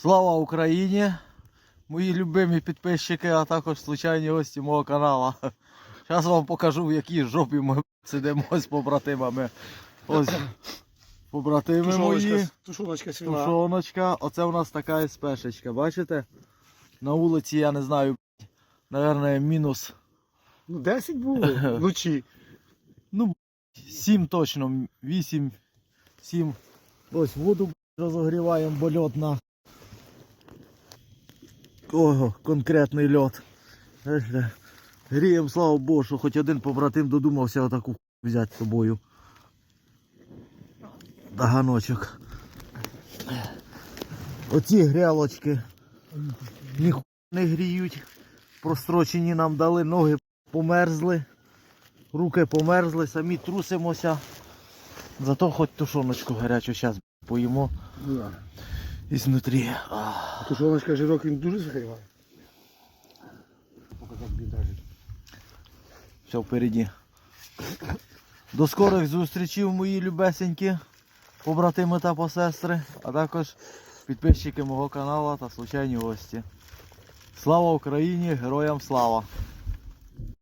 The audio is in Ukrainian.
Слава Україні! Мої любимі підписчики, а також случайні гості мого каналу. Зараз вам покажу, в якій жопі ми сидимо з побратимами. Ось побратими мої. Тушоночка, тушоночка свіна. Тушоночка. Оце у нас така СПшечка, бачите? На вулиці, я не знаю, наверное, мінус Ну 10 було вночі. Ну, 7 точно, 8, 7. Ось воду розогріваємо, бо льот на. Ого, конкретний льот. Гріємо, слава Богу, що хоч один побратим додумався отаку взяти з собою. Даганочок. Оці грялочки ніхуя не гріють. Прострочені нам дали, ноги померзли. Руки померзли, самі трусимося. Зато хоч тушоночку гарячу зараз поїмо Да. із внутрі. Ах. Тушоночка жирок він дуже закриває. Все впереді. До скорих зустрічей, мої любесенькі, побратими та посестри, а також підписчики мого каналу та случайні гості. Слава Україні! Героям слава!